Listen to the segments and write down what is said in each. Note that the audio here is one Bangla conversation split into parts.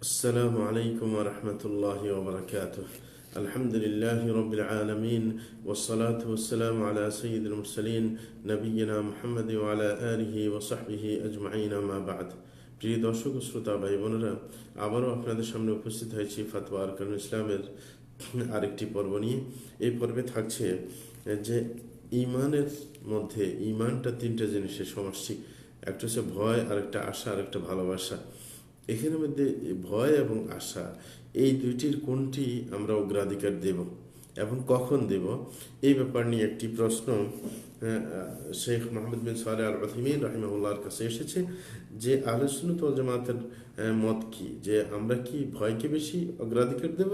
السلام عليكم ورحمة الله وبركاته الحمد لله رب العالمين والصلاة والسلام على سيد المرسلين نبينا محمد وعلى آله وصحبه أجمعين ما بعد প্রিয় দর্শক ও শ্রোতা ভাই বোনেরা আবারও আপনাদের সামনে উপস্থিত হয়েছি ফাতোয়া আরকানুল ইসলামের আরেকটি পর্ব নিয়ে এই পর্বে থাকছে যে ইমানের মধ্যে ইমানটা তিনটা জিনিসের সমষ্টি একটা হচ্ছে ভয় আরেকটা আশা আরেকটা ভালোবাসা এখানের মধ্যে ভয় এবং আশা এই দুইটির কোনটি আমরা অগ্রাধিকার দেব? এবং কখন দেব? এই ব্যাপার নিয়ে একটি প্রশ্ন শেখ মোহাম্মদ বিন সালে আল রহিমিন রাহিমাহুল্লাহর কাছে এসেছে যে আলোচনত জামাতের মত কি? যে আমরা কি ভয়কে বেশি অগ্রাধিকার দেব,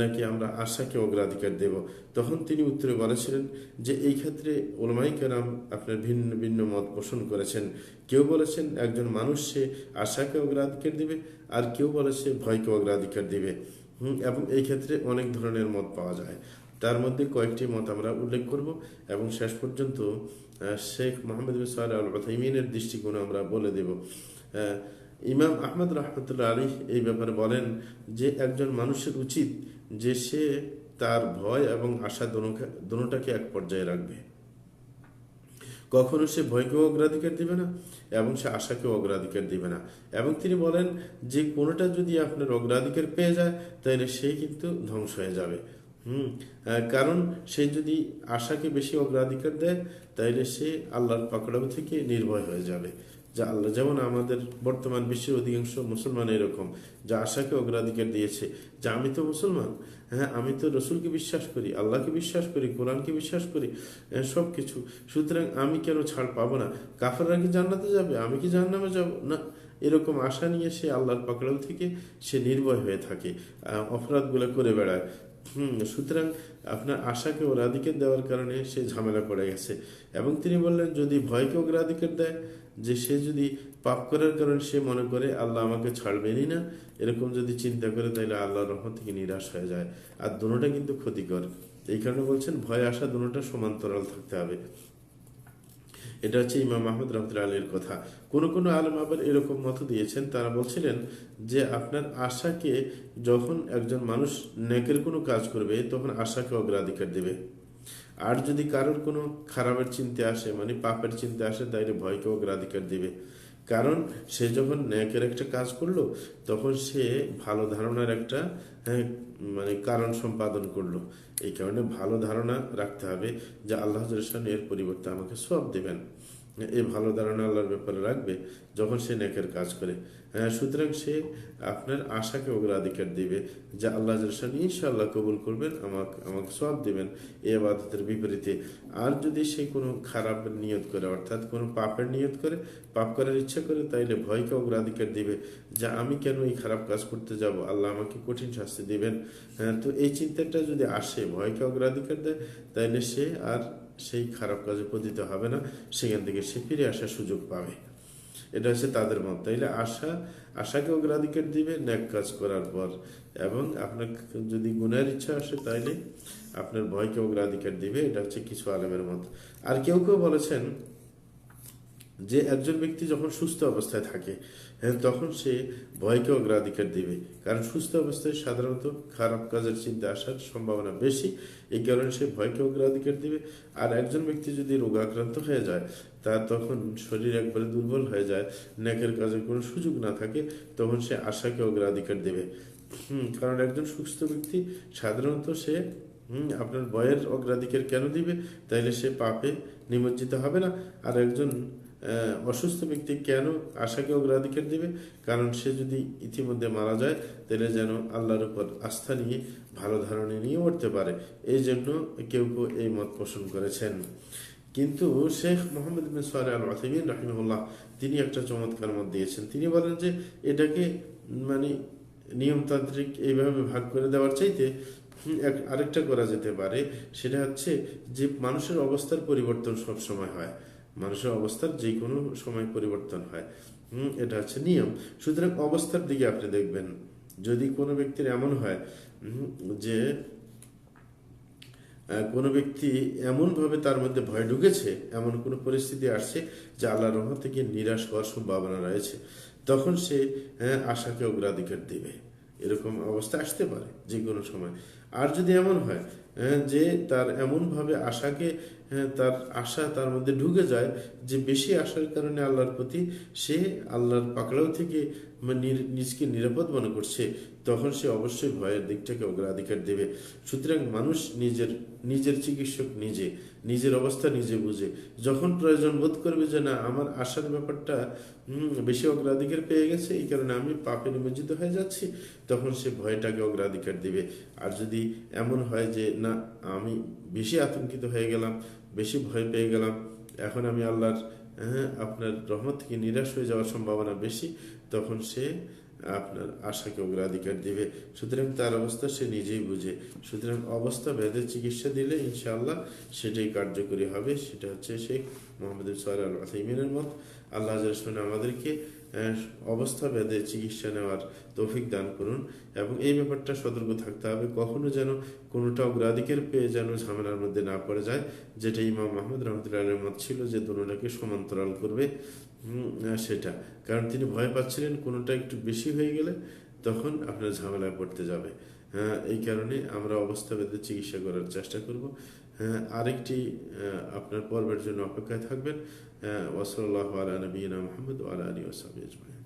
নাকি আমরা আশাকে অগ্রাধিকার দেব? তখন তিনি উত্তরে বলেছিলেন যে এই ক্ষেত্রে ওলমাই কেরাম আপনার ভিন্ন ভিন্ন মত পোষণ করেছেন। কেউ বলেছেন একজন মানুষ সে আশাকে অগ্রাধিকার দিবে, আর কেউ বলেছে ভয়কে অগ্রাধিকার দিবে। এবং এই ক্ষেত্রে অনেক ধরনের মত পাওয়া যায়। তার মধ্যে কয়েকটি মত আমরা উল্লেখ করব এবং শেষ পর্যন্ত শেখ মোহাম্মদ বিন সাল আল উথাইমিনের দৃষ্টিকোণ আমরা বলে দেব। ইমাম আহমদ রহমতুল্লাহ আলী এই ব্যাপারে বলেন যে, একজন মানুষের উচিত যে সে তার ভয় এবং আশা দোনো- দোনোটাকে এক পর্যায়ে রাখবে। কখনো সে ভয়কেও অগ্রাধিকার দিবে না এবং সে আশাকেও অগ্রাধিকার দিবে না। এবং তিনি বলেন, যে কোনোটা যদি আপনার অগ্রাধিকার পেয়ে যায়, তাহলে সে কিন্তু ধ্বংস হয়ে যাবে। হুম কারণ সে যদি আশাকে বেশি অগ্রাধিকার দেয়, তাহলে সে আল্লাহর পাকড়াও থেকে নির্ভয় হয়ে যাবে। যা আল্লাহ, যেমন আমাদের বর্তমান বিশ্বের অধিকাংশ মুসলমান এরকম, যা আশাকে অগ্রাধিকার দিয়েছে, যা আমি তো মুসলমান হ্যাঁ আমি তো রসুলকে বিশ্বাস করি, আল্লাহকে বিশ্বাস করি, কোরআনকে বিশ্বাস করি সব কিছু সুতরাং আমি কেন ছাড় পাবো না? কাফাররা কি জান্নাতে যাবে? আমি কি জান্নামে যাব? না, এরকম আশা নিয়ে সে আল্লাহর পাকড়াও থেকে সে নির্ভয় হয়ে থাকে অপরাধগুলো করে বেড়ায়। হুম, সুতরাং আপনার আশাকে অগ্রাধিকার দেওয়ার কারণে সে ঝামেলা পড়ে গেছে। এবং তিনি বললেন, যদি ভয়কে অগ্রাধিকার দেয়, যে সে যদি পাপ করার কারণে সে মনে করে, আল্লাহ আমাকে ছাড়বেনই না, এরকম যদি চিন্তা করে, তাহলে আল্লাহ রহমত থেকে নিরাশ হয়ে যায়। আর দুটোটা কিন্তু ক্ষতিকর। এই কারণে বলছেন, ভয় আসা দুটোটা সমান্তরাল থাকতে হবে। এটা হচ্ছে ইমাম আহমদ রহমতুল্লাহ আলীর কথা। কোনো কোনো আলম আবার এরকম মত দিয়েছেন, তারা বলছিলেন যে আপনার আশাকে যখন একজন মানুষ নেকের কোনো কাজ করবে, তখন আশাকে অগ্রাধিকার দেবে। আর যদি কারোর কোনো খারাপের চিন্তা আসে মানে পাপের চিন্তা আসে, তাইলে ভয়কে অগ্রাধিকার দিবে। কারণ সে যখন ন্যাকের একটা কাজ করল তখন সে ভালো ধারণার একটা হ্যাঁ, মানে কারণ সম্পাদন করল। এই কারণে ভালো ধারণা রাখতে হবে যে আল্লাহ এর পরিবর্তে আমাকে সব দেবেন। এই ভালো ধারণা আল্লাহর ব্যাপারে রাখবে যখন সে নেকের কাজ করে। হ্যাঁ, সুতরাং সে আপনার আশাকে অগ্রাধিকার দিবে যে আল্লাহ জলসান ইনশাআল্লাহ কবুল করবেন আমাকে আমাকে সব দেবেন এই আবাদতের বিপরীতে। আর যদি সে কোনো খারাপ নিয়ত করে অর্থাৎ কোনো পাপের নিয়ত করে পাপ করার ইচ্ছা করে তাইলে ভয়কে অগ্রাধিকার দিবে যে আমি কেন এই খারাপ কাজ করতে যাব? আল্লাহ আমাকে কঠিন শাস্তি দিবেন। হ্যাঁ তো এই চিন্তাটা যদি আসে ভয়কে অগ্রাধিকার দেয় তাইলে সে আর সেই খারাপ কাজে পতিত হবে না, সেখান থেকে সে ফিরে আসার সুযোগ পাবে। এটা হচ্ছে তাদের মত। তাইলে আশা, আশাকে অগ্রাধিকার দিবে, ন্যাক কাজ করার পর। এবং আপনার যদি গুণের ইচ্ছা আসে তাইলে আপনার ভয়কে অগ্রাধিকার দিবে, এটা হচ্ছে কিছু আলমের মত। আর কেউ কেউ বলেছেন যে একজন ব্যক্তি যখন সুস্থ অবস্থায় থাকে হ্যাঁ তখন সে ভয়কে অগ্রাধিকার দেবে। কারণ সুস্থ অবস্থায় সাধারণত খারাপ কাজের চিন্তা আসার সম্ভাবনা বেশি। এই কারণে সে ভয়কে অগ্রাধিকার দেবে। আর একজন ব্যক্তি যদি রোগাক্রান্ত হয়ে যায়, তার তখন শরীর একবারে দুর্বল হয়ে যায়, নেকের কাজের কোনো সুযোগ না থাকে, তখন সে আশাকে অগ্রাধিকার দেবে। হুম, কারণ একজন সুস্থ ব্যক্তি সাধারণত সে আপনার ভয়ের অগ্রাধিকার কেন দিবে? তাইলে সে পাপে নিমজ্জিত হবে না। আর একজন অসুস্থ ব্যক্তি কেন আশাকে অগ্রাধিকার দিবে? কারণ সে যদি ইতিমধ্যে মারা যায়, তাহলে যেন আল্লাহর উপর আস্থা নিয়ে, ভালো ধারণা নিয়ে উঠতে পারে। এই জন্য কেউ কেউ এই মত পোষণ করেছেন। কিন্তু শেখ মোহাম্মদ বিন সোয়ালে আল ওয়াসিমিন রাহিমুল্লাহ তিনি একটা চমৎকার মত দিয়েছেন। তিনি বলেন যে, এটাকে মানে নিয়মতান্ত্রিক এইভাবে ভাগ করে দেওয়ার চাইতে এক- আরেকটা করা যেতে পারে। সেটা হচ্ছে যে, মানুষের অবস্থার পরিবর্তন সব সময় হয়। মানুষের অবস্থার যে কোনো সময় পরিবর্তন হয়। হুম, এটা হচ্ছে নিয়ম। সুতরাং অবস্থার দিকে আপনি দেখবেন যদি কোনো ব্যক্তির এমন হয় যে কোনো ব্যক্তি এমনভাবে তার মধ্যে ভয় ঢুকেছে এমন কোনো পরিস্থিতি আসছে যে আল্লাহ রহমত থেকে নিরাশ হওয়ার সম্ভাবনা রয়েছে তখন সে হ্যাঁ, আশাকে অগ্রাধিকার দিবে। এরকম অবস্থা আসতে পারে যে কোনো সময়। আর যদি এমন হ্যাঁ, যে তার এমনভাবে আশাকে হ্যাঁ, তার আশা তার মধ্যে ঢুকে যায় যে বেশি আশার কারণে আল্লাহর প্রতি সে আল্লাহর পাকড়াও থেকে মানে নিজকে নিরাপদ মনে করছে তখন সে অবশ্যই ভয়ের দিকটাকে অগ্রাধিকার দেবে। সুতরাং মানুষ নিজের নিজের চিকিৎসক নিজে নিজের অবস্থা নিজে বুঝে। যখন প্রয়োজন বোধ করবে যে না আমার আশার ব্যাপারটা বেশি অগ্রাধিকার পেয়ে গেছে এই কারণে আমি পাপে নিমজ্জিত হয়ে যাচ্ছি তখন সে ভয়টাকে অগ্রাধিকার দেবে। আর যদি এমন হয় যে না আমি বেশি আতঙ্কিত হয়ে গেলাম বেশি ভয় পেয়ে গেলাম। এখন আমি আল্লাহর হ্যাঁ, আপনার রহমত থেকে নিরাশ হয়ে যাওয়ার সম্ভাবনা বেশি। তখন সে আপনার আশাকে অগ্রাধিকার দিবে। সুতরাং তার অবস্থা সে নিজেই বুঝে। সুতরাং অবস্থা ভেদে চিকিৎসা দিলে ইনশাআল্লাহ সেটাই কার্যকরী হবে। সেটা হচ্ছে শেখ মোহাম্মদ সোয়াল আল আসাইমিনের মত। আল্লাহ আমাদেরকে অবস্থা ভেদে চিকিৎসা নেওয়ার তৌফিক দান করুন এবং এই ব্যাপারটা সতর্ক থাকতে হবে। কখনো যেন কোনোটা অগ্রাধিকার পেয়ে যেন ঝামেলার মধ্যে না পড়ে যায়, যেটা ইমাম মাহমুদ রহমতুল্লাহ মত ছিল যে দুটোটাকে সমান্তরাল করবে। সেটা। কারণ তিনি ভয় পাচ্ছিলেন কোনোটা একটু বেশি হয়ে গেলে তখন আপনার ঝামেলায় পড়তে যাবে। হ্যাঁ এই কারণে আমরা অবস্থা ভেদে চিকিৎসা করার চেষ্টা করব। আরেকটি আপনার পর্বের জন্য অপেক্ষায় থাকবেন। ওসল্লাহ আলা নবীনা মোহাম্মদ আলা আলী ওসাবি আজমাইন।